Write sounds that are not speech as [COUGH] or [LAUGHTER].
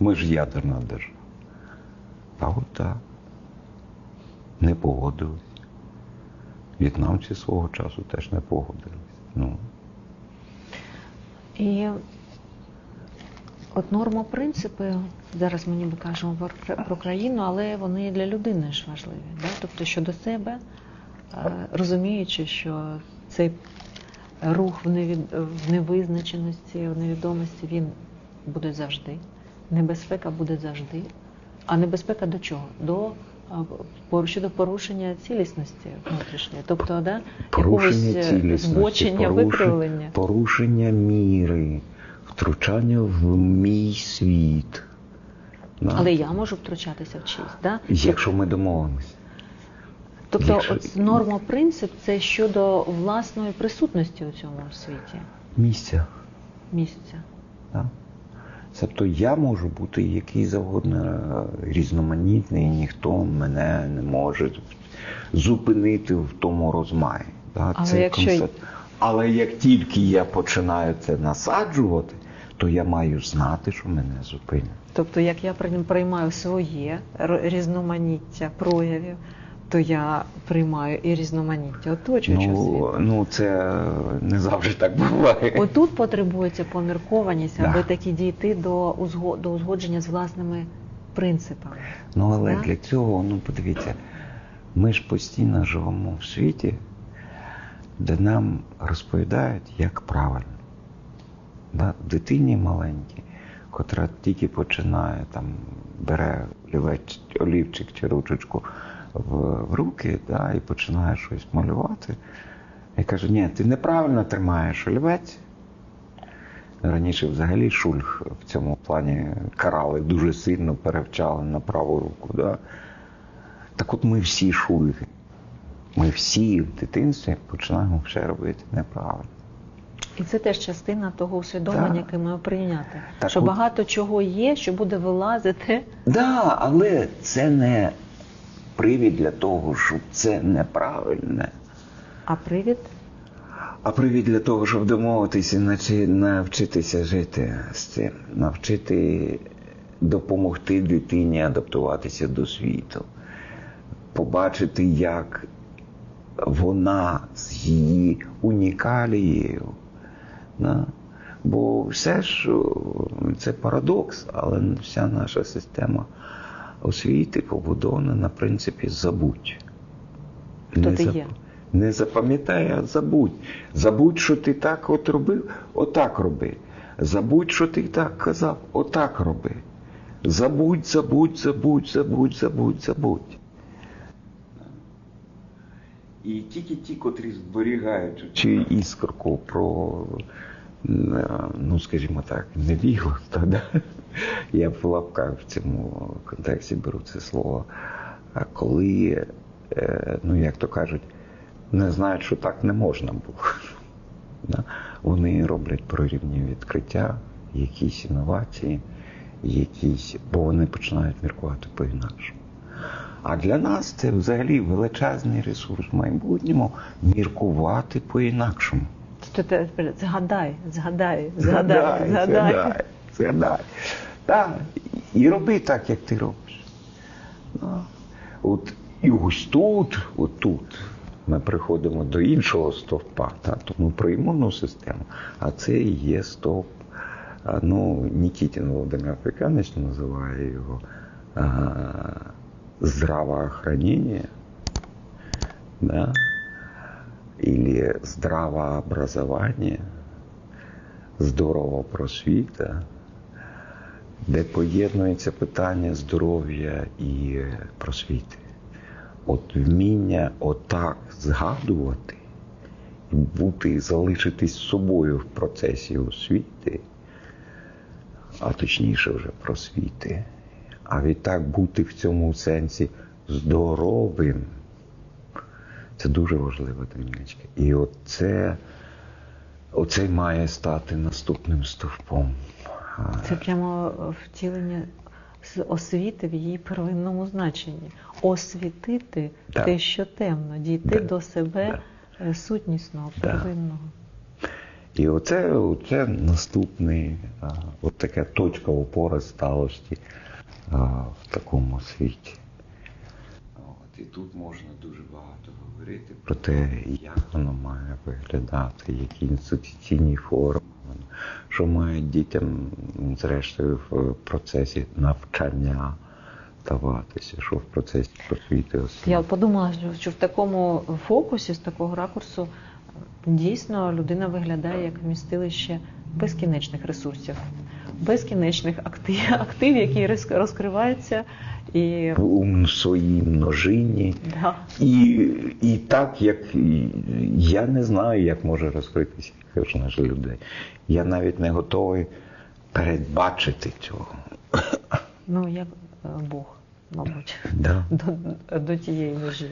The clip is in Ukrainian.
Ми ж ядерна держава. А от так. Не погодились. В'єтнамці свого часу теж не погодились. Ну, І от норма принципи, зараз ми ніби кажемо про, країну, але вони для людини ж важливі. Да? Тобто щодо себе, е, розуміючи, що цей рух в невизначеності, в невідомості, він буде завжди. Небезпека буде завжди. А небезпека до чого? До щодо порушення цілісності внутрішньої, тобто да, порушення е, цілісності, збочення, викривлення. порушення міри, втручання в мій світ. Да? Але я можу втручатися в чийсь, да? Якщо ми домовимося. Тобто, якщо- норма принцип це щодо власної присутності у цьому світі Місця. місця. Да? Тобто я можу бути який завгодно е, різноманітний, і ніхто мене не може зупинити в тому розмаї. Да? Але якщо й- Але як тільки я починаю це насаджувати, то я маю знати, що мене зупинять. Тобто, як я при- приймаю своє різноманіття проявів, то я приймаю і різноманіття оточуючого Ну, світу. ну це не завжди так буває. Отут потребується поміркованість, Да. аби таки дійти до, узго- до узгодження з власними принципами. Ну, але Да? для цього, ну подивіться, ми ж постійно живемо в світі, де нам розповідають, як правильно. Да? Дитині маленькій, котра тільки починає, там, бере олівчик чи ручечку в, в руки да, і починає щось малювати. І каже, ні, ти неправильно тримаєш олівець. Раніше взагалі шульх в цьому плані карали дуже сильно, перевчали на праву руку. Да? Так от ми всі шульги. Ми всі в дитинстві починаємо все робити неправильно. І це теж частина того усвідомлення, Так. яке ми прийняти. Так що от- багато чого є, що буде вилазити. Да, але це не привід для того, щоб це неправильне. А привід А привід для того, щоб домовитися, навчитися жити з цим, навчити допомогти дитині адаптуватися до світу, побачити, як вона з її унікалією. Да? Бо все ж це парадокс, але вся наша система освіти побудована на принципі забудь. Хто Не ти зап- є? Не запам'ятай, а забудь. Забудь, що ти так от робив, отак роби. Забудь, що ти так казав, отак роби. Забудь, забудь, забудь, забудь, забудь, забудь. І тільки ті, котрі зберігають чи іскорку про, е, ну скажімо так, невігластво, да? Я в лапках в цьому контексті беру це слово. А коли, е, ну як то кажуть, не знають, що так не можна було. [LAUGHS] Вони роблять прорівні відкриття, якісь інновації, якісь, бо вони починають міркувати по-інакшому. А для нас це взагалі величезний ресурс в майбутньому міркувати по-інакшому. Згадай, згадай, згадай, згадай. згадай, Так, і роби так, як ти робиш. Ну, От, і ось тут, от тут ми приходимо до іншого стовпа, та, тому про імунну систему, а це і є стовп. Ну, Нікітін Володимир Африканець називає його а, здравоохранение, да, или здравообразование, здорова просвіта, де поєднується питання здоров'я і просвіти. От вміння отак згадувати і бути, залишитись собою в процесі освіти, а точніше вже просвіти. А відтак бути в цьому сенсі здоровим. Це дуже важлива дрібничка. І оце, оце має стати наступним стовпом. Це прямо втілення з освіти в її первинному значенні. Освітити Так. те, що темно, дійти Да. до себе е, сутнісного, первинного. І оце, оце наступний, от така точка опори сталості в такому світі. От, і тут можна дуже багато говорити про те, як воно має виглядати, які інституційні форми, що має дітям, зрештою, в процесі навчання даватися, що в процесі освіти освіти. Я подумала, що- в такому фокусі, з такого ракурсу, дійсно людина виглядає як вмістилище безкінечних ресурсів, безкінечних актив, актив які роз- розкриваються і у своїй множині. да, І, і так, як я не знаю, як може розкритися ж людей. Я навіть не готовий передбачити цього. ну як е, Бог, мабуть, Да. до, до тієї межі.